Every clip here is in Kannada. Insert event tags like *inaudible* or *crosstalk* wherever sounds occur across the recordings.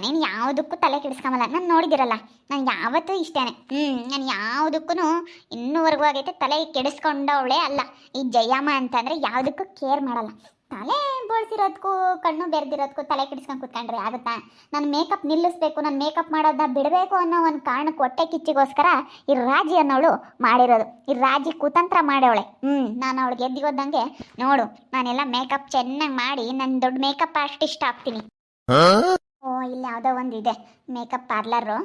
ನಾನೇನು ಯಾವುದಕ್ಕೂ ತಲೆ ಕೆಡಿಸ್ಕೊಂಬಲ್ಲ. ನಾನು ನೋಡಿದಿರಲ್ಲ ನಾನು ಯಾವತ್ತೂ ಇಷ್ಟೇನೆ ಹ್ಞೂ ನಾನು ಯಾವುದಕ್ಕೂ ಇನ್ನೂವರೆಗೂ ಆಗೈತೆ ತಲೆ ಕೆಡಿಸ್ಕೊಂಡವಳೆ ಅಲ್ಲ. ಈ ಜಯಮ್ಮ ಅಂತಂದರೆ ಯಾವುದಕ್ಕೂ ಕೇರ್ ಮಾಡಲ್ಲ. ತಲೆ ಬೋಳ್ಸಿರೋದಕ್ಕೂ ಕಣ್ಣು ಬೆರೆದಿರೋದಕ್ಕೂ ತಲೆ ಕೆಡಿಸ್ಕೊಂಡು ಕೂತ್ಕೊಂಡ್ರೆ ಆಗುತ್ತಾ? ನಾನು ಮೇಕಪ್ ನಿಲ್ಲಿಸ್ಬೇಕು, ನಾನು ಮೇಕಪ್ ಮಾಡೋದನ್ನ ಬಿಡಬೇಕು ಅನ್ನೋ ಒಂದು ಕಾರಣಕ್ಕೆ ಹೊಟ್ಟೆ ಕಿಚ್ಚಿಗೋಸ್ಕರ ಈ ರಾಜಿ ಅನ್ನೋಳು ಮಾಡಿರೋದು. ಈ ರಾಜಿ ಕುತಂತ್ರ ಮಾಡೋಳೆ ಹ್ಞೂ ನಾನು ಅವಳಿಗೆ ಎದ್ದಿಗೋದಂಗೆ ನೋಡು, ನಾನೆಲ್ಲ ಮೇಕಪ್ ಚೆನ್ನಾಗಿ ಮಾಡಿ ನನ್ನ ದೊಡ್ಡ ಮೇಕಪ್ ಆರ್ಟಿಸ್ಟ್ ಆಗ್ತೀನಿ. ಓ, ಇಲ್ಲಿ ಯಾವುದೋ ಒಂದು ಇದೆ ಮೇಕಪ್ ಪಾರ್ಲರು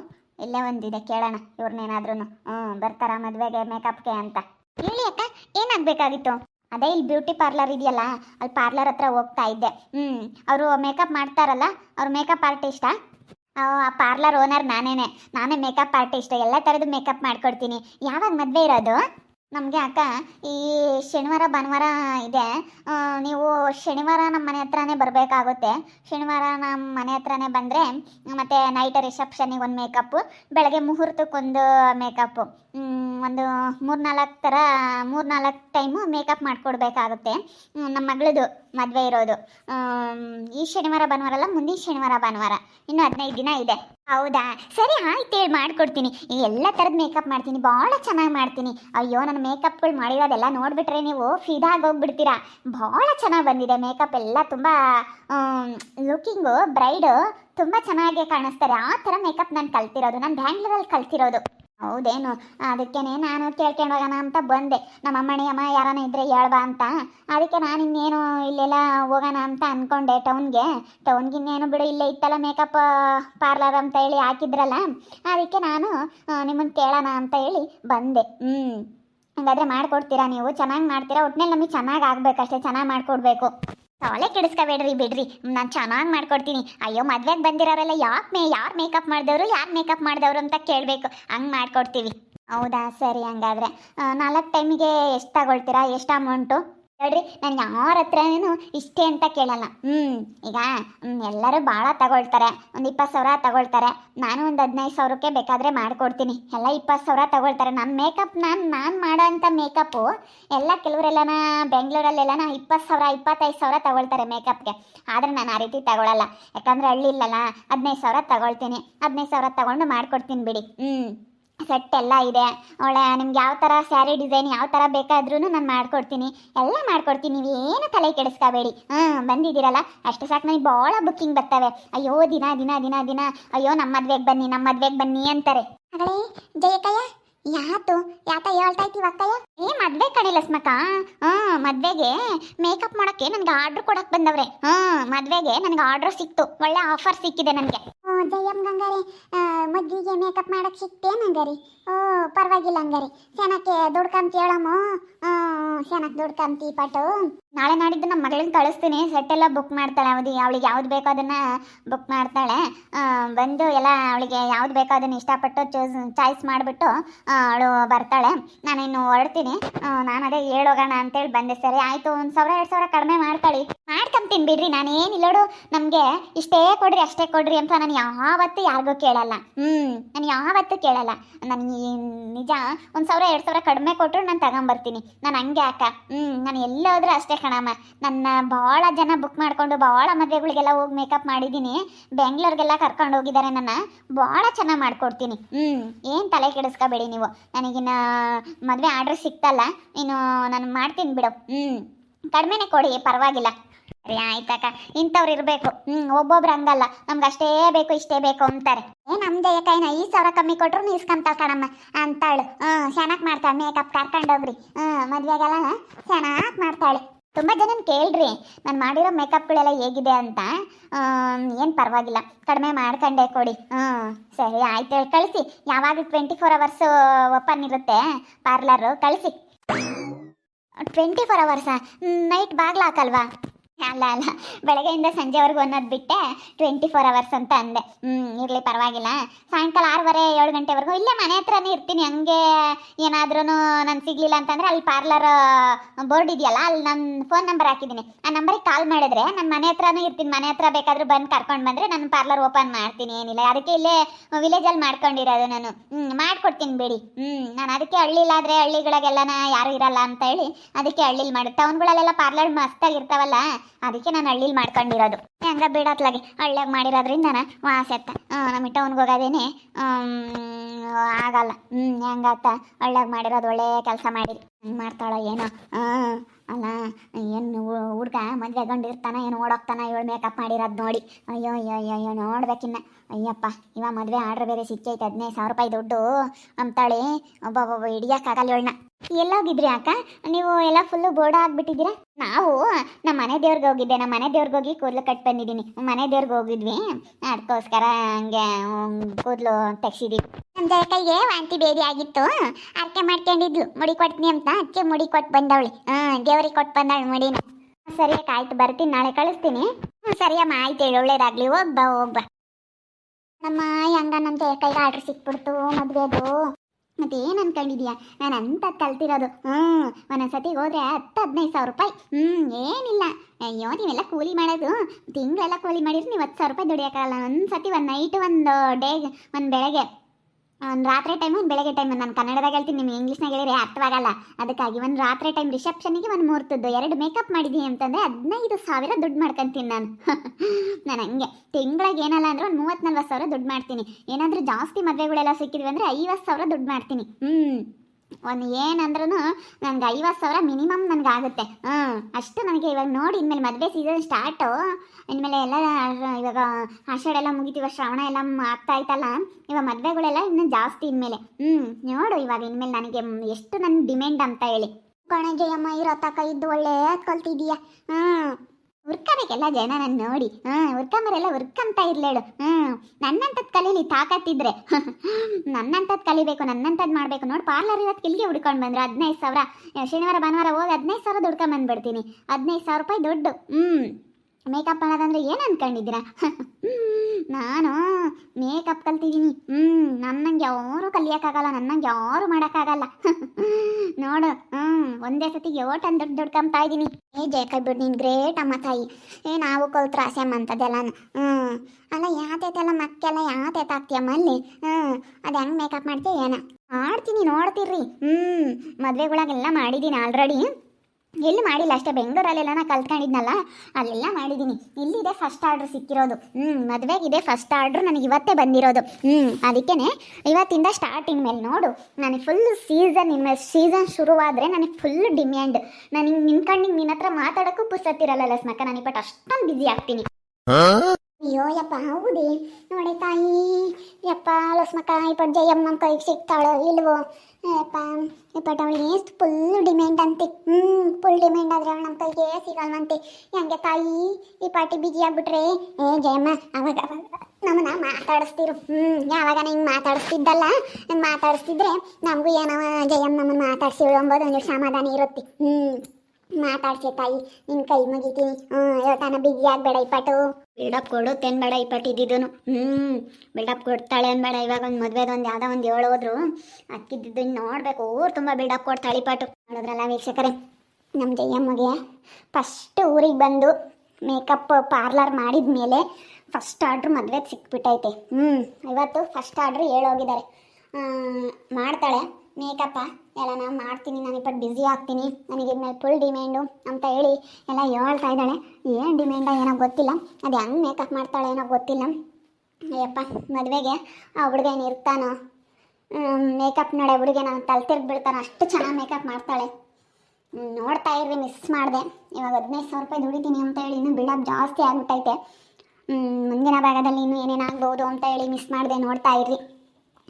ಇಲ್ಲೇ ಒಂದಿದೆ, ಕೇಳೋಣ. ಇವ್ರನ್ನೇನಾದ್ರೂ ಹ್ಞೂ ಬರ್ತಾರ ಮದುವೆಗೆ ಮೇಕಪ್ಗೆ ಅಂತ. ಹೇಳಿ ಅಕ್ಕ, ಏನಾಗಬೇಕಾಗಿತ್ತು? ಅದೇ ಇಲ್ಲಿ ಬ್ಯೂಟಿ ಪಾರ್ಲರ್ ಇದೆಯಲ್ಲ, ಅಲ್ಲಿ ಪಾರ್ಲರ್ ಹತ್ರ ಹೋಗ್ತಾ ಇದ್ದೆ. ಹ್ಞೂ ಅವರು ಮೇಕಪ್ ಮಾಡ್ತಾರಲ್ಲ, ಅವ್ರ ಮೇಕಪ್ ಆರ್ಟಿಸ್ಟಾ ಆ? ಪಾರ್ಲರ್ ಓನರ್ ನಾನೇನೆ. ನಾನೇ ಮೇಕಪ್ ಆರ್ಟಿಸ್ಟ್ ಎಲ್ಲ ಥರದ್ದು ಮೇಕಪ್ ಮಾಡ್ಕೊಡ್ತೀನಿ. ಯಾವಾಗ ಮದುವೆ ಇರೋದು? ನಮಗೆ ಅಕ್ಕ ಈ ಶನಿವಾರ, ಭಾನುವಾರ ಇದೆ. ನೀವು ಶನಿವಾರ ನಮ್ಮ ಮನೆ ಹತ್ರನೇ ಬರಬೇಕಾಗುತ್ತೆ. ಶನಿವಾರ ನಮ್ಮ ಮನೆ ಹತ್ರನೇ ಬಂದರೆ, ಮತ್ತು ನೈಟ್ ರಿಸೆಪ್ಷನಿಗೆ ಒಂದು ಮೇಕಪ್ಪು ಬೆಳಗ್ಗೆ ಮುಹೂರ್ತಕ್ಕೊಂದು ಮೇಕಪ್ಪು ಒಂದು ಮೂರ್ನಾಲ್ಕು ಥರ ಮೂರ್ನಾಲ್ಕು ಟೈಮು ಮೇಕಪ್ ಮಾಡಿಕೊಡ್ಬೇಕಾಗುತ್ತೆ. ನಮ್ಮ ಮಗಳದು ಮದುವೆ ಇರೋದು. ಈ ಶನಿವಾರ, ಭಾನುವಾರ ಅಲ್ಲ, ಮುಂದಿನ ಶನಿವಾರ, ಭಾನುವಾರ. ಇನ್ನು ಹದಿನೈದು ದಿನ ಇದೆ. ಹೌದಾ? ಸರಿ, ಆಯ್ತು ಹೇಳಿ, ಮಾಡ್ಕೊಡ್ತೀನಿ. ಈ ಎಲ್ಲ ಥರದ ಮೇಕಪ್ ಮಾಡ್ತೀನಿ. ಭಾಳ ಚೆನ್ನಾಗಿ ಮಾಡ್ತೀನಿ. ಅಯ್ಯೋ ನನ್ನ ಮೇಕಪ್ಗಳು ಮಾಡಿರೋದೆಲ್ಲ ನೋಡಿಬಿಟ್ರೆ ನೀವು ಫಿದಾಗಿ ಹೋಗ್ಬಿಡ್ತೀರಾ? ಭಾಳ ಚೆನ್ನಾಗಿ ಬಂದಿದೆ ಮೇಕಪ್ ಎಲ್ಲ. ತುಂಬ ಲುಕಿಂಗು ಬ್ರೈಡು ತುಂಬ ಚೆನ್ನಾಗಿ ಕಾಣಿಸ್ತಾರೆ. ಆ ಥರ ಮೇಕಪ್ ನಾನು ಕಲ್ತಿರೋದು. ನಾನು ಬ್ಯಾಂಗ್ಳೂರಲ್ಲಿ ಕಲ್ತಿರೋದು. ಹೌದೇನು? ಅದಕ್ಕೇನೆ ನಾನು ಕೇಳ್ಕೊಂಡು ಹೋಗೋಣ ಅಂತ ಬಂದೆ. ನಮ್ಮ ಅಮ್ಮಣಿ ಅಮ್ಮ ಯಾರಾನ ಇದ್ರೆ ಹೇಳ್ಬಾ ಅಂತ. ಅದಕ್ಕೆ ನಾನು ಇನ್ನೇನು ಇಲ್ಲೆಲ್ಲ ಹೋಗೋಣ ಅಂತ ಅನ್ಕೊಂಡೆ ಟೌನ್ಗೆ. ಟೌನ್ಗೆ ಇನ್ನೇನು ಬಿಡು, ಇಲ್ಲೇ ಇತ್ತಲ್ಲ ಮೇಕಪ್ ಪಾರ್ಲರ್ ಅಂತ ಹೇಳಿ ಹಾಕಿದ್ರಲ್ಲ. ಅದಕ್ಕೆ ನಾನು ನಿಮ್ಮನ್ನು ಕೇಳೋಣ ಅಂತ ಹೇಳಿ ಬಂದೆ. ಹ್ಞೂ ಹಂಗಾದ್ರೆ ಮಾಡ್ಕೊಡ್ತೀರಾ ನೀವು? ಚೆನ್ನಾಗಿ ಮಾಡ್ತೀರಾ? ಒಟ್ಟಿನಲ್ಲಿ ನಮಗೆ ಚೆನ್ನಾಗಿ ಆಗಬೇಕಷ್ಟೇ, ಚೆನ್ನಾಗಿ ಮಾಡ್ಕೊಡ್ಬೇಕು. ತೊಲೆ ಕೆಡಿಸ್ಕೋಬೇಡ್ರಿ ಬಿಡ್ರಿ. ನಾನು ಚೆನ್ನಾಗಿ ಮಾಡ್ಕೊಡ್ತೀನಿ. ಅಯ್ಯೋ, ಮದ್ವೆಗೆ ಬಂದಿರೋರೆಲ್ಲ ಯಾಕೆ ಮೇ, ಯಾರು ಮೇಕಪ್ ಮಾಡಿದವರು, ಯಾರು ಮೇಕಪ್ ಮಾಡಿದವರು ಅಂತ ಕೇಳಬೇಕು. ಹಂಗೆ ಮಾಡ್ಕೊಡ್ತೀವಿ. ಹೌದಾ? ಸರಿ, ಹಂಗಾದ್ರೆ. ನಾಲ್ಕು ಟೈಮಿಗೆ ಎಷ್ಟು ತಗೊಳ್ತೀರಾ? ಎಷ್ಟು ಅಮೌಂಟು ಹೇಳ್ರಿ ನಾನು ಯಾರ ಹತ್ರನೂ ಇಷ್ಟೇ ಅಂತ ಕೇಳಲ್ಲ. ಹ್ಞೂ ಈಗ ಎಲ್ಲರೂ ಭಾಳ ತಗೊಳ್ತಾರೆ. ಒಂದು ಇಪ್ಪತ್ತು ಸಾವಿರ ತಗೊಳ್ತಾರೆ. ನಾನು ಒಂದು ಹದಿನೈದು ಸಾವಿರಕ್ಕೆ ಬೇಕಾದರೆ ಮಾಡಿಕೊಡ್ತೀನಿ. ಎಲ್ಲ ಇಪ್ಪತ್ತು ಸಾವಿರ ತಗೊಳ್ತಾರೆ. ನನ್ನ ಮೇಕಪ್ ನಾನು ನಾನು ಅಂಥ ಮೇಕಪ್ಪು ಎಲ್ಲ ಕೆಲವರೆಲ್ಲನ, ಬೆಂಗಳೂರಲ್ಲೆಲ್ಲನ ಇಪ್ಪತ್ತು ಸಾವಿರ, ಇಪ್ಪತ್ತೈದು ಸಾವಿರ ತಗೊಳ್ತಾರೆ ಮೇಕಪ್ಗೆ ಆದರೆ ನಾನು ಆ ರೀತಿ ತಗೊಳ್ಳಲ್ಲ ಯಾಕಂದರೆ ಹಳ್ಳಿ ಇಲ್ಲಲ್ಲ ಹದಿನೈದು ಸಾವಿರ ತಗೊಳ್ತೀನಿ. ಹದಿನೈದು ಸಾವಿರ ತಗೊಂಡು ಮಾಡ್ಕೊಡ್ತೀನಿ ಬಿಡಿ. ಹ್ಞೂ ಸೆಟ್ ಎಲ್ಲ ಇದೆ. ಒಳ್ಳೆ ನಿಮ್ಗೆ ಯಾವ ಥರ ಸ್ಯಾರಿ ಡಿಸೈನ್ ಯಾವ ಥರ ಬೇಕಾದ್ರೂ ನಾನು ಮಾಡ್ಕೊಡ್ತೀನಿ. ಎಲ್ಲ ಮಾಡ್ಕೊಡ್ತೀನಿ. ನೀವು ಏನು ತಲೆ ಕೆಡಿಸ್ಕೋಬೇಡಿ. ಹಾಂ, ಬಂದಿದ್ದೀರಲ್ಲ? ಅಷ್ಟು ಸಾಕು ನನಗೆ ಭಾಳ ಬುಕ್ಕಿಂಗ್ ಬರ್ತವೆ. ಅಯ್ಯೋ, ದಿನ ದಿನ ದಿನ ದಿನ. ಅಯ್ಯೋ ನಮ್ಮ ಮದ್ವೆಗೆ ಬನ್ನಿ ನಮ್ಮ ಮದ್ವೆಗೆ ಬನ್ನಿ ಅಂತಾರೆ. ಅಗಳೇ ಜಯಕಯ್ಯ ಯಾತು? ಯಾತ ಹೇಳ್ತಾ ಇದ್ದೀವಿ ಅಕ್ಕಯ್ಯ? ಏ, ಮದ್ವೆ ಕಣಿಲ್ಲ ಸ್ಮಕ ಹಾಂ, ಮದ್ವೆಗೆ ಮೇಕಪ್ ಮಾಡೋಕ್ಕೆ ನನಗೆ ಆರ್ಡ್ರ್ ಕೊಡಕ್ಕೆ ಬಂದವ್ರೆ. ಹಾಂ, ಮದ್ವೆಗೆ ನನಗೆ ಆರ್ಡ್ರ್ ಸಿಕ್ತು. ಒಳ್ಳೆ ಆಫರ್ ಸಿಕ್ಕಿದೆ ನನಗೆ. ಜಯಮ್ ಗಂಗರಿ ಮಜ್ಜಿಗೆ ಮೇಕಪ್ ಮಾಡಕ್ಕೆ ಸಿಕ್ತೇನು ಹಂಗಾರಿ? ಓ, ಪರವಾಗಿಲ್ಲ ಹಂಗಾರಿ. ದುಡ್ಡು ದುಡ್ಕಂತ ಹೇಳಮ್ಮ. ಚೆನ್ನಾಗಿ ದುಡ್ಕಂತಿ ಪಟು. ನಾಳೆ ನಾಡಿದ್ದು ನಮ್ಮ ಮಗಳನ್ನ ಕಳಿಸ್ತೀನಿ. ಸೆಟ್ ಎಲ್ಲ ಬುಕ್ ಮಾಡ್ತಾಳೆ ಅವಧಿ. ಅವಳಿಗೆ ಯಾವ್ದು ಬೇಕೋ ಅದನ್ನ ಬುಕ್ ಮಾಡ್ತಾಳೆ. ಬಂದು ಎಲ್ಲ ಅವಳಿಗೆ ಯಾವ್ದು ಬೇಕೋ ಅದನ್ನ ಇಷ್ಟಪಟ್ಟು ಚೂಸ್ ಚಾಯ್ಸ್ ಮಾಡಿಬಿಟ್ಟು ಅವಳು ಬರ್ತಾಳೆ. ನಾನು ಇನ್ನು ಹೊರಡ್ತೀನಿ ನಾನು ಅದೇ ಹೇಳೋಗೋಣ ಅಂತೇಳಿ ಬಂದೆ. ಸರಿ, ಆಯಿತು. ಒಂದು ಸಾವಿರ, ಎರಡು ಸಾವಿರ ಕಡಿಮೆ ಮಾಡ್ತಾಳಿ ಮಾಡ್ಕೊಂತೀನಿ ಬಿಡ್ರಿ ನಾನು ಏನಿಲ್ಲೋಡು ನಮಗೆ ಇಷ್ಟೇ ಕೊಡ್ರಿ, ಅಷ್ಟೇ ಕೊಡ್ರಿ ಅಂತ ನಾನು ಯಾವತ್ತೂ ಯಾರಿಗೂ ಕೇಳಲ್ಲ. ಹ್ಞೂ ನಾನು ಯಾವತ್ತೂ ಕೇಳಲ್ಲ. ನನಗೆ ನಿಜ ಒಂದು ಸಾವಿರ, ಎರಡು ಸಾವಿರ ಕಡಿಮೆ ಕೊಟ್ಟರು ನಾನು ತಗೊಂಬರ್ತೀನಿ. ನಾನು ಹಂಗೆ ಅಕ್ಕ ಹ್ಞೂ ನಾನು ಎಲ್ಲೋದ್ರೂ ಅಷ್ಟೇ ಕಣಮ್ಮ. ನನ್ನ ಭಾಳ ಜನ ಬುಕ್ ಮಾಡಿಕೊಂಡು ಭಾಳ ಮದುವೆಗಳಿಗೆಲ್ಲ ಹೋಗಿ ಮೇಕಪ್ ಮಾಡಿದ್ದೀನಿ. ಬೆಂಗ್ಳೂರಿಗೆಲ್ಲ ಕರ್ಕೊಂಡು ಹೋಗಿದ್ದಾರೆ ನನ್ನ. ಭಾಳ ಚೆನ್ನಾಗಿ ಮಾಡ್ಕೊಡ್ತೀನಿ. ಹ್ಞೂ ಏನು ತಲೆ ಕೆಡಿಸ್ಕೋಬೇಡಿ ನೀವು. ನನಗಿನ್ನ ಮದುವೆ ಆರ್ಡ್ರ್ ಸಿಕ್ತಲ್ಲ ನೀನು ನಾನು ಮಾಡ್ತೀನಿ ಬಿಡು. ಹ್ಞೂ ಕಡಿಮೆನೆ ಕೊಡಿ, ಪರವಾಗಿಲ್ಲ. ಆಯ್ತಕ್ಕ ಇಂಥವ್ರು ಇರಬೇಕು. ಹ್ಞೂ ಒಬ್ಬೊಬ್ರು ಹಂಗಲ್ಲ. ನಮ್ಗೆ ಅಷ್ಟೇ ಬೇಕು, ಇಷ್ಟೇ ಬೇಕು ಅಂತಾರೆ. ಏ, ನಮ್ದೇ ಯಾಕೈನ ಈ ಸಾವಿರ ಕಮ್ಮಿ ಕೊಟ್ರು ನೀವು ಇಸ್ಕೊಂತಾಳ ಕಣಮ್ಮ ಅಂತಾಳು. ಹ್ಞೂ ಚೆನ್ನಾಗಿ ಮಾಡ್ತಾಳೆ ಮೇಕಪ್ ಕರ್ಕೊಂಡೋಗ್ರಿ. ಹ್ಞೂ ಮದುವೆಗೆಲ್ಲ ಚೆನ್ನಾಗಿ ಮಾಡ್ತಾಳೆ. ತುಂಬ ಜನ ಕೇಳ್ರಿ, ನಾನು ಮಾಡಿರೋ ಮೇಕಪ್ಗಳೆಲ್ಲ ಹೇಗಿದೆ ಅಂತ. ಏನು ಪರವಾಗಿಲ್ಲ. ಕಡಿಮೆ ಮಾಡ್ಕೊಂಡೆ ಕೊಡಿ. ಹ್ಞೂ ಸರಿ, ಆಯ್ತು ಹೇಳಿ. ಕಳಿಸಿ. ಯಾವಾಗಲೂ ಟ್ವೆಂಟಿ ಫೋರ್ ಅವರ್ಸು ಓಪನ್ ಇರುತ್ತೆ ಪಾರ್ಲರು ಕಳಿಸಿ. ಟ್ವೆಂಟಿ ಫೋರ್ ಅವರ್ಸಾ ನೈಟ್ ಬಾಗ್ಲು ಹಾಕಲ್ವಾ? ಅಲ್ಲ ಅಲ್ಲ. ಬೆಳಗ್ಗೆಯಿಂದ ಸಂಜೆವರೆಗೂ ಅನ್ನೋದು ಬಿಟ್ಟೆ ಟ್ವೆಂಟಿ ಫೋರ್ ಅವರ್ಸ್ ಅಂತ ಅಂದೆ. ಹ್ಞೂ ಇರಲಿ, ಪರವಾಗಿಲ್ಲ. ಸಾಯಂಕಾಲ ಆರೂವರೆ, ಏಳು ಗಂಟೆವರೆಗೂ ಇಲ್ಲೇ ಮನೆ ಹತ್ರನೇ ಇರ್ತೀನಿ. ಹಂಗೆ ಏನಾದ್ರೂ ನಾನು ಸಿಗಲಿಲ್ಲ ಅಂತಂದರೆ ಅಲ್ಲಿ ಪಾರ್ಲರ್ ಬೋರ್ಡ್ ಇದೆಯಲ್ಲ, ಅಲ್ಲಿ ನನ್ನ ಫೋನ್ ನಂಬರ್ ಹಾಕಿದ್ದೀನಿ. ಆ ನಂಬರಿಗೆ ಕಾಲ್ ಮಾಡಿದ್ರೆ ನಾನು ಮನೆ ಹತ್ರನೂ ಇರ್ತೀನಿ. ಮನೆ ಹತ್ರ ಬೇಕಾದ್ರೂ ಬಂದು ಕರ್ಕೊಂಡು ಬಂದರೆ ನಾನು ಪಾರ್ಲರ್ ಓಪನ್ ಮಾಡ್ತೀನಿ. ಏನಿಲ್ಲ, ಅದಕ್ಕೆ ಇಲ್ಲೇ ವಿಲೇಜಲ್ಲಿ ಮಾಡ್ಕೊಂಡಿರೋದು ನಾನು. ಹ್ಞೂ ಮಾಡ್ಕೊಡ್ತೀನಿ ಬಿಡಿ. ಹ್ಞೂ ನಾನು ಅದಕ್ಕೆ ಹಳ್ಳಿಲಾದರೆ ಹಳ್ಳಿಗಳಿಗೆಲ್ಲನ ಯಾರು ಇರಲ್ಲ ಅಂತ ಹೇಳಿ ಅದಕ್ಕೆ ಹಳ್ಳಿಲಿ ಮಾಡಿ. ಟೌನ್ಗಳಲ್ಲೆಲ್ಲ ಪಾರ್ಲರ್ ಮಸ್ತಾಗಿ ಇರ್ತಾವಲ್ಲ ಅದಕ್ಕೆ ನಾನು ಹಳ್ಳಿಲಿ ಮಾಡ್ಕೊಂಡಿರೋದು. ಹಂಗ ಬಿಡತ್ಲಾಗೆ ಹಳ್ಳಿಯಾಗ ಮಾಡಿರೋದ್ರಿಂದ ವಾಸೆತ್ತ ನಮ್ಮ ಟೌನ್ಗೆ ಹೋಗೋದೇನೆ ಆಗಲ್ಲ. ಹ್ಞೂ ಹೆಂಗಾತ ಹಳ್ಳಿಯಾಗ ಮಾಡಿರೋದು ಒಳ್ಳೆ ಕೆಲಸ ಮಾಡಿರಿ ಹೆಂಗೆ ಮಾಡ್ತಾಳೋ ಏನೋ? ಅಲ್ಲ, ಏನು ಹುಡ್ಗ ಮದುವೆ ಗಂಡಿರ್ತಾನ ಏನು ಓಡೋಗ್ತಾನ, ಇವಳು ಮೇಕಪ್ ಮಾಡಿರೋದು ನೋಡಿ. ಅಯ್ಯೋ ಅಯ್ಯೋ ಅಯ್ಯೋ ಅಯ್ಯೋ, ನೋಡ್ಬೇಕಿನ್ನ. ಅಯ್ಯಪ್ಪ, ಇವ ಮದುವೆ ಆರ್ಡ್ರ್ ಬೇರೆ ಸಿಕ್ಕೈತೆ, ಹದಿನೈದು ಸಾವಿರ ರೂಪಾಯಿ ದುಡ್ಡು ಅಂತಾಳೆ. ಒಬ್ಬೊಬ್ಬ ಹಿಡಿಯೋಕ್ಕಾಗಲ್ಲ ಇವಳನ್ನ ಎಲ್ಲೋಗಿದ್ರಿ ಅಕ್ಕ? ನೀವು ಎಲ್ಲ ಫುಲ್ಲು ಬೋರ್ಡ ಆಗ್ಬಿಟ್ಟಿದ್ದೀರಾ? ನಾವು ನಮ್ಮ ಮನೆ ದೇವ್ರಿಗೆ ಹೋಗಿದ್ದೆ. ನಮ್ಮ ಮನೆ ದೇವ್ರಿಗೆ ಹೋಗಿ ಕೂದಲು ಕಟ್ ಬಂದಿದ್ದೀನಿ. ಮನೆ ದೇವ್ರಿಗೆ ಹೋಗಿದ್ವಿ. ಅದಕ್ಕೋಸ್ಕರ ಹಂಗೆ ಕೂದಲು ತೆಗ್ಸಿದೀವಿ. ನಮ್ಮ ಕೈಗೆ ವಾಂತಿ ಬೇದಿ ಆಗಿತ್ತು. ಅರ್ಕೆ ಮಾಡ್ಕೊಂಡಿದ್ಲು. ಮುಡಿ ಕೊಡ್ತೀನಿ ಅಂತ. ಅದಕ್ಕೆ ಮುಡಿ ಕೊಟ್ಟು ಬಂದವಳಿ. ಹಾಂ, ದೇವ್ರಿಗೆ ಕೊಟ್ಟು ಬಂದವಳು ಮುಡಿನ ಸರಿ ಆಯ್ತು. ಬರ್ತೀನಿ. ನಾಳೆ ಕಳಿಸ್ತೀನಿ. ಹ್ಞೂ ಸರಿ ಅಮ್ಮ ಆಯ್ತು ಹೇಳಿ. ಒಳ್ಳೇದಾಗ್ಲಿ. ಹೋಗ್ಬಾ ಹೋಗ್ಬಾ ನಮ್ಮ ಹೆಂಗ ನಮ್ಮ ಕೈಗೆ ಆರ್ಡ್ರ್ ಸಿಕ್ಬಿಡ್ತು. ಮದುವೆದು. ಮತ್ತೆ ಏನು ಅನ್ಕೊಂಡಿದ್ಯಾ? ನಾನು ಅಂತ ಕಲ್ತಿರೋದು ಹ್ಞೂ ಒಂದೊಂದ್ಸತಿ ಹೋದ್ರೆ ಹತ್ತು ಹದಿನೈದು ಸಾವಿರ ರೂಪಾಯಿ. ಹ್ಞೂ ಏನಿಲ್ಲ. ಅಯ್ಯೋ, ನೀವೆಲ್ಲ ಕೂಲಿ ಮಾಡೋದು. ತಿಂಗಳೆಲ್ಲ ಕೂಲಿ ಮಾಡಿದ್ರೆ ನೀವು ಹತ್ತು ಸಾವಿರ ರೂಪಾಯಿ ದುಡಿಯೋಕ್ಕಾಗಲ್ಲ. ಒಂದು ಸತಿ ಒಂದು ನೈಟ್ ಒಂದು ಡೇ ಒಂದು ಬೆಳಗ್ಗೆ. ರಾತ್ರಿ ಟೈಮು ಒಂದು ಬೆಳಗ್ಗೆ ಟೈಮು ನಾನು ಕನ್ನಡದಾಗ ಹೇಳ್ತೀನಿ, ನಿಮ್ಗೆ ಇಂಗ್ಲೀಷ್ನಾಗ ಹೇಳಿದ್ರೆ ಅರ್ಥವಾಗಲ್ಲ ಅದಕ್ಕಾಗಿ ಒಂದು ರಾತ್ರಿ ಟೈಮ್ ರಿಸೆಪ್ಷನಿಗೆ ಒಂದು ಮೂರ್ತದ್ದು, ಎರಡು ಮೇಕಪ್ ಮಾಡಿದ್ದೀನಿ ಅಂತಂದರೆ ಹದಿನೈದು ಸಾವಿರ ದುಡ್ಡು ಮಾಡ್ಕೊಂತೀನಿ ನಾನು. *laughs* ನಾನು ಹಂಗೆ. ತಿಂಗಳಿಗೆ ಏನಲ್ಲ ಅಂದ್ರೆ ಒಂದು ಮೂವತ್ತು ನಲ್ವತ್ತು ಸಾವಿರ ದುಡ್ಡು ಮಾಡ್ತೀನಿ. ಏನಾದರೂ ಜಾಸ್ತಿ ಮದುವೆಗಳೆಲ್ಲ ಸಿಕ್ಕಿದ್ವಿ ಅಂದರೆ ಐವತ್ತು ಸಾವಿರ ದುಡ್ಡು ಮಾಡ್ತೀನಿ. ಹ್ಞೂ ಒಂದು ಏನಂದ್ರೂ ನನಗೆ ಐವತ್ತು ಸಾವಿರ ಮಿನಿಮಮ್ ನನಗೆ ಆಗುತ್ತೆ ಹ್ಞೂ ಅಷ್ಟು ನನಗೆ ಇವಾಗ ನೋಡಿ ಇನ್ಮೇಲೆ ಮದುವೆ ಸೀಸನ್ ಸ್ಟಾರ್ಟು ಇನ್ಮೇಲೆ ಎಲ್ಲ ಇವಾಗ ಆಷಾಢ ಎಲ್ಲ ಮುಗಿತೀವ, ಶ್ರಾವಣ ಎಲ್ಲ ಆಗ್ತಾ ಐತಲ್ಲ. ಇವಾಗ ಮದುವೆಗಳೆಲ್ಲ ಇನ್ನೂ ಜಾಸ್ತಿ ಇನ್ಮೇಲೆ. ಹ್ಞೂ ನೋಡು ಇವಾಗ ಇನ್ಮೇಲೆ ನನಗೆ ಎಷ್ಟು ನನ್ನ ಡಿಮ್ಯಾಂಡ್ ಅಂತ ಹೇಳಿ. ಕಣಜಯಮ್ಮ ಇರೋ ತಕ ಇದ್ದು ಒಳ್ಳೆ ಕಲ್ತಿದೀಯ ಹ್ಞೂ ಉರ್ಕಬೇಕೆಲ್ಲ ಜನ ನನ್ನ ನೋಡಿ. ಹ್ಞೂ ಉರ್ಕಂಬರೆಲ್ಲ ಉರ್ಕಂತ ಇರ್ಲೇಳು. ಹ್ಞೂ ನನ್ನಂಥದ್ದು ಕಲೀಲಿ ತಾಕತ್ತಿದ್ರೆ. *laughs* ನನ್ನಂಥದ್ದು ಕಲಿಬೇಕು ನನ್ನಂಥದ್ದು ಮಾಡಬೇಕು. ನೋಡಿ ಪಾರ್ಲರ್ ಇವತ್ತು ಇಲ್ಲಿಗೆ ಹುಡ್ಕೊಂಡು ಬಂದ್ರು, ಹದಿನೈದು ಸಾವಿರ. ಶನಿವಾರ, ಭಾನುವಾರ ಹೋಗಿ ಹದಿನೈದು ಸಾವಿರ ದುಡ್ಕೊಂಡ್ ಬಂದ್ಬಿಡ್ತೀನಿ. ಹದಿನೈದು ಸಾವಿರ ರೂಪಾಯಿ ದುಡ್ಡು. ಹ್ಞೂ ಮೇಕಪ್ ಮಾಡೋದಂದ್ರೆ ಏನು ಅನ್ಕೊಂಡಿದ್ದೀರಾ? *laughs* ನಾನು ಮೇಕಪ್ ಕಲ್ತಿದ್ದೀನಿ. ಹ್ಞೂ ನನ್ನಂಗೆ ಯಾರು ಕಲಿಯೋಕ್ಕಾಗಲ್ಲ, ನನ್ನಂಗೆ ಯಾರು ಮಾಡೋಕ್ಕಾಗಲ್ಲ. *laughs* ನೋಡು ಹ್ಞೂ ಒಂದೇ ಸತಿಗೆ ಓಟನ್ ದುಡ್ಡು ದುಡ್ಕೊಂತಾ ಇದ್ದೀನಿ. ಏ ಜಯಕೈ ಬಿಡು, ನೀನು ಗ್ರೇಟ್ ಅಮ್ಮ ತಾಯಿ. ಏ, ನಾವು ಕಲ್ತ್ರ ಆಸೆಮ್ಮ ಅಂತದೆಲ್ಲ ಹ್ಞೂ ಅಲ್ಲ ಯಾತೈತೆಲ್ಲ ಮಕ್ಕೆಲ್ಲ ಯಾತೈತೆ ಆಗ್ತೀಯಮ್ಮ ಅಲ್ಲಿ? ಹ್ಞೂ ಅದು ಹೆಂಗೆ ಮೇಕಪ್ ಮಾಡ್ತೀಯ ಏನ? ಮಾಡ್ತೀನಿ, ನೋಡ್ತೀರ್ರಿ. ಹ್ಞೂ ಮದುವೆಗಳಾಗೆಲ್ಲ ಮಾಡಿದ್ದೀನಿ ಆಲ್ರೆಡಿ ಎಲ್ಲಿ ಮಾಡಿಲ್ಲ ಅಷ್ಟೇ, ಬೆಂಗಳೂರಲ್ಲೆಲ್ಲ ನಾ ಕಲ್ತ್ಕೊಂಡಿದ್ನಲ್ಲ, ಅಲ್ಲೆಲ್ಲ ಮಾಡಿದ್ದೀನಿ ಇಲ್ಲಿದೆ ಫಸ್ಟ್ ಆರ್ಡ್ರ್ ಸಿಕ್ಕಿರೋದು. ಹ್ಞೂ ಇದೆ ಫಸ್ಟ್ ಆರ್ಡ್ರ್ ನನಗೆ ಇವತ್ತೇ ಬಂದಿರೋದು. ಹ್ಞೂ ಅದಕ್ಕೇ ಇವತ್ತಿಂದ ಸ್ಟಾರ್ಟಿಂಗ್ ಮೇಲೆ ನೋಡು. ನನಗೆ ಫುಲ್ ಸೀಸನ್ ಇನ್ಮೇಲೆ ಸೀಸನ್ ಶುರುವಾದರೆ ನನಗೆ ಫುಲ್ ಡಿಮ್ಯಾಂಡ್ ನನಗೆ ಕಣ್ಣಿಗೆ ನಿನ್ನ ಹತ್ರ ಮಾತಾಡೋಕ್ಕೂ ಪುಸ್ತತ್ತಿರಲ್ಲ ಲಸ್ಮಕ್ಕ ನಾನು ಬಟ್ ಅಷ್ಟೊಂದು ಬ್ಯುಸಿ ಆಗ್ತೀನಿ. ಅಯ್ಯೋ, ಯಪ್ಪ, ಹೌದಿ? ನೋಡಿ ತಾಯಿ, ಯಪ್ಪ ಲಸ್ಮಕ್ಕ ಇಪ್ಪಟ್ಟು ಜಯಮ್ಮ ನಮ್ಮ ಕೈಗೆ ಇಲ್ವೋ? ಯಪ್ಪ ಇಪ್ಪಟ್ಟು ಅವಳಿಗೆ ಎಷ್ಟು ಫುಲ್ ಡಿಮ್ಯಾಂಡ್ ಅಂತೆ. ಹ್ಞೂ ಫುಲ್ ಡಿಮ್ಯಾಂಡ್ ಆದರೆ ಅವಳು ನಮ್ಮ ಕೈಗೆ ಸಿಗಲ್ವಂತೆ. ಹೆಂಗೆ ತಾಯಿ, ಈ ಪಾಟಿ ಬಿಜಿ ಆಗ್ಬಿಟ್ರೆ? ಏ, ಜಯಮ್ಮ, ಅವಾಗ ಅವಾಗ ನಮ್ಮನ್ನ ಮಾತಾಡಿಸ್ತಿರು. ಹ್ಞೂ ಯಾವಾಗ ಹಿಂಗೆ ಮಾತಾಡಿಸ್ತಿದ್ದಲ್ಲ? ಹಂಗೆ ಮಾತಾಡಿಸ್ತಿದ್ರೆ ನಮಗೂ ಏನವ ಜಯಮ್ಮ ನಮ್ಮನ್ನು ಮಾತಾಡ್ಸಿಳು ಅಂಬೋದು ಒಂದು ಸಮಾಧಾನ ಇರುತ್ತೆ. ಹ್ಞೂ ಮಾತಾಡ್ಸಿ ತಾಯಿ, ನಿನ್ ಕೈ ಮುಗಿತೀನಿ. ಹ್ಞೂ ಹೇಳ್ತಾನ ಬಿಜಿ ಆಗಬೇಡ ಇಪ್ಪಟ್ಟು ಬಿಲ್ಡಪ್ ಕೊಡುತ್ತೇನು ಬೇಡ ಇಪ್ಪಟ್ಟು ಇದ್ದಿದ್ದನು. ಹ್ಞೂ ಬಿಲ್ಡಪ್ ಕೊಡ್ತಾಳೆ ಅನ್ಬೇಡ, ಇವಾಗ ಒಂದು ಮದುವೆದು ಒಂದು ಯಾವುದೋ ಒಂದು ಏಳು ಹೋದ್ರು ಅಕ್ಕಿದ್ದು ನೋಡಬೇಕು, ಊರು ತುಂಬ ಬಿಲ್ಡಪ್ ಕೊಡ್ತಾಳೆ ಇಪ್ಪಟ್ಟು ನೋಡಿದ್ರಲ್ಲ ವೀಕ್ಷಕರೇ. ನಮ್ಮ ಜಯಮ್ಮಗೆ ಫಸ್ಟ್ ಊರಿಗೆ ಬಂದು ಮೇಕಪ್ ಪಾರ್ಲರ್ ಮಾಡಿದ ಮೇಲೆ ಫಸ್ಟ್ ಆರ್ಡ್ರ್ ಮದುವೆಗೆ ಸಿಕ್ಬಿಟ್ಟೈತೆ. ಹ್ಞೂ ಇವತ್ತು ಫಸ್ಟ್ ಆರ್ಡ್ರ್ ಹೇಳೋಗಿದ್ದಾರೆ ಮಾಡ್ತಾಳೆ. ಮೇಕಪ್ಪ, ಎಲ್ಲ ನಾನು ಮಾಡ್ತೀನಿ, ನಾನು ಇಪ್ಪತ್ತು ಬ್ಯುಸಿ ಆಗ್ತೀನಿ, ನನಗೆ ಇದ್ಮೇಲೆ ಫುಲ್ ಡಿಮ್ಯಾಂಡು ಅಂತ ಹೇಳಿ ಎಲ್ಲ ಹೇಳ್ತಾ ಇದ್ದಾಳೆ. ಏನು ಡಿಮ್ಯಾಂಡ ಏನೋ ಗೊತ್ತಿಲ್ಲ. ಅದು ಹೆಂಗೆ ಮೇಕಪ್ ಮಾಡ್ತಾಳೆ ಏನೋ ಗೊತ್ತಿಲ್ಲ. ಅಯ್ಯಪ್ಪ, ಮದುವೆಗೆ ಆ ಹುಡುಗ ಏನು ಇರ್ತಾನೋ? ಮೇಕಪ್ ನೋಡೆ ಹುಡುಗ ನಾನು ತಲ್ತಿರ್ಗಿ ಬಿಡ್ತಾನೆ ಅಷ್ಟು ಚೆನ್ನಾಗಿ ಮೇಕಪ್ ಮಾಡ್ತಾಳೆ. ನೋಡ್ತಾ ಇರ್ರಿ ಮಿಸ್ ಮಾಡಿದೆ. ಇವಾಗ ಹದಿನೈದು ಸಾವಿರ ರೂಪಾಯಿ ದುಡಿತೀನಿ ಅಂತ ಹೇಳಿ ಇನ್ನೂ ಬಿಡೋದು ಜಾಸ್ತಿ ಆಗ್ಬಿಟ್ಟೈತೆ. ಮುಂದಿನ ಭಾಗದಲ್ಲಿ ಇನ್ನೂ ಏನೇನಾಗ್ಬೋದು ಅಂತ ಹೇಳಿ ಮಿಸ್ ಮಾಡಿದೆ, ನೋಡ್ತಾ ಇರ್ರಿ.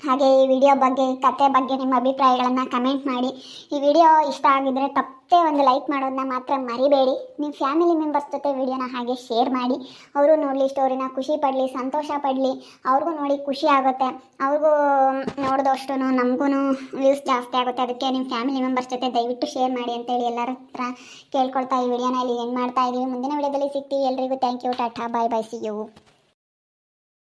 ಹಾಗೆ ಈ ವಿಡಿಯೋ ಬಗ್ಗೆ, ಕತೆ ಬಗ್ಗೆ ನಿಮ್ಮ ಅಭಿಪ್ರಾಯಗಳನ್ನು ಕಮೆಂಟ್ ಮಾಡಿ. ಈ ವಿಡಿಯೋ ಇಷ್ಟ ಆಗಿದ್ರೆ ತಪ್ಪೇ ಒಂದು ಲೈಕ್ ಮಾಡೋದನ್ನ ಮಾತ್ರ ಮರಿಬೇಡಿ. ನಿಮ್ಮ ಫ್ಯಾಮಿಲಿ ಮೆಂಬರ್ಸ್ ಜೊತೆ ವಿಡಿಯೋನ ಹಾಗೆ ಶೇರ್ ಮಾಡಿ. ಅವರು ನೋಡಲಿ ಸ್ಟೋರಿನ ಖುಷಿ ಪಡಲಿ, ಸಂತೋಷ ಪಡಲಿ. ಅವ್ರಿಗೂ ನೋಡಿ ಖುಷಿ ಆಗುತ್ತೆ. ಅವ್ರಿಗೂ ನೋಡಿದಷ್ಟು ನಮಗೂ ವ್ಯೂಸ್ ಜಾಸ್ತಿ ಆಗುತ್ತೆ. ಅದಕ್ಕೆ ನಿಮ್ಮ ಫ್ಯಾಮಿಲಿ ಮೆಂಬರ್ಸ್ ಜೊತೆ ದಯವಿಟ್ಟು ಶೇರ್ ಮಾಡಿ ಅಂತೇಳಿ ಎಲ್ಲರ ಹತ್ರ ಕೇಳ್ಕೊಳ್ತಾ ಈ ವಿಡಿಯೋನ ಇಲ್ಲಿ ಏನು ಮಾಡ್ತಾ ಇದ್ದೀವಿ ಮುಂದಿನ ವಿಡಿಯೋದಲ್ಲಿ ಸಿಗ್ತೀವಿ ಎಲ್ರಿಗೂ. Thank you tata bye bye see you